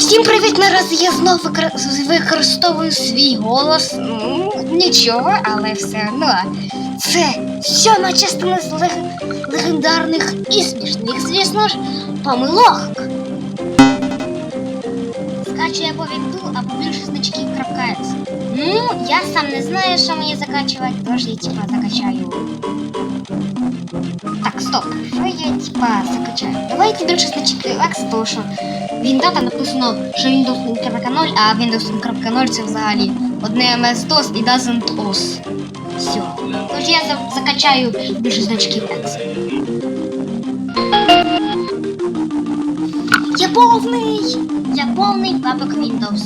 Всім привіт! Наразі я знову викор- використовую свій голос. Ну, нічого, але все одно. Це сьома частина з лег- легендарних і смішних, звісно ж, помилок. Скачує або вінду, або більше значків крапкається. Ну, я сам не знаю, що мені закачувати, тож я типа закачаю. Так, стоп. Що я типа закачаю? Давайте більше значки X, тому що Вінда там написано, що Windows 0.0, а Windows 0.0 це взагалі одне MS-DOS і doesn't OS. Все. Тож я закачаю більше значків X. Я повний! Я повний папок Windows.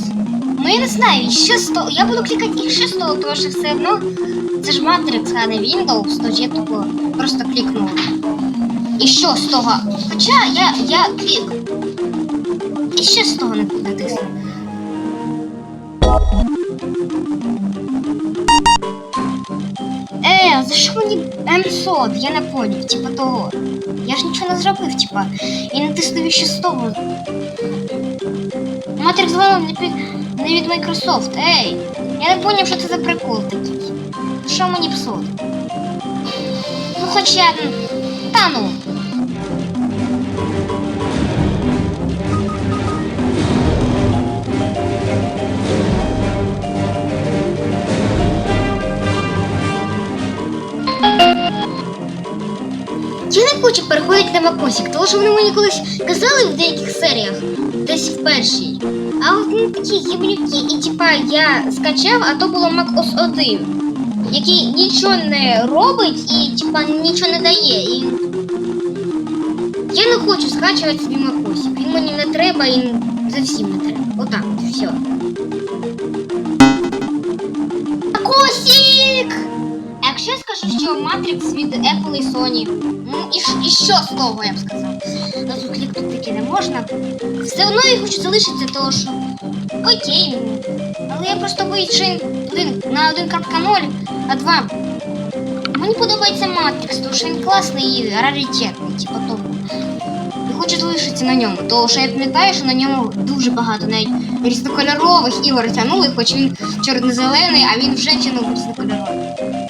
Ну я не знаю, з того. Я буду клікати що з того, тому що все одно це ж Matrix, а не Windows, тож я тупо просто клікнув. І що з того? Хоча я, я клік. І що з того не натисну? За що мені М100? Я не поняв, типа того. Я ж нічого не зробив, типа. І натиснув ще з того. Matrix 2 не, під... не від Microsoft. Ей! Я не поняв, що це за прикол такий. Що мені псот? Ну хоча... Та ну. Я не на Макосик, тому що вони мені колись казали в деяких серіях, десь в першій. А от вони такі гівнюки, і типа я скачав, а то було Mac OS 1, який нічого не робить і типа нічого не дає. І... Я не хочу скачувати собі Макосик. Він мені не треба і зовсім не треба. Отак, от, все. Макосик! А скажу, що Matrix від Apple і Sony, ну і, і що з того, я б сказав? На звук тут таки не можна. Все одно я хочу залишитися, тому що окей. ну. Але я просто він один, на 1.0, а 2. Мені подобається Matrix, тому що він класний і раритетний, типу того. І хочу залишитися на ньому, тому що я пам'ятаю, що на ньому дуже багато навіть різнокольорових ігор тягнули, хоч він чорно-зелений, а він вже тягнув різнокольоровий.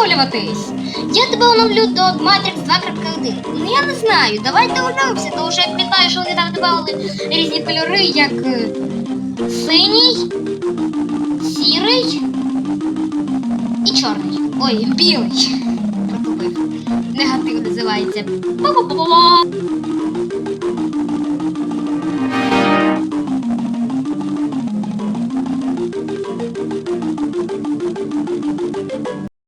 оновлюватись. Я тебе оновлю до Matrix 2.1. Ну я не знаю. давай оновимося, тому що я пам'ятаю, що вони там додавали різні кольори, як е, синій, сірий і чорний. Ой, білий. Протупив. Негатив називається. Па-па-па-па-па!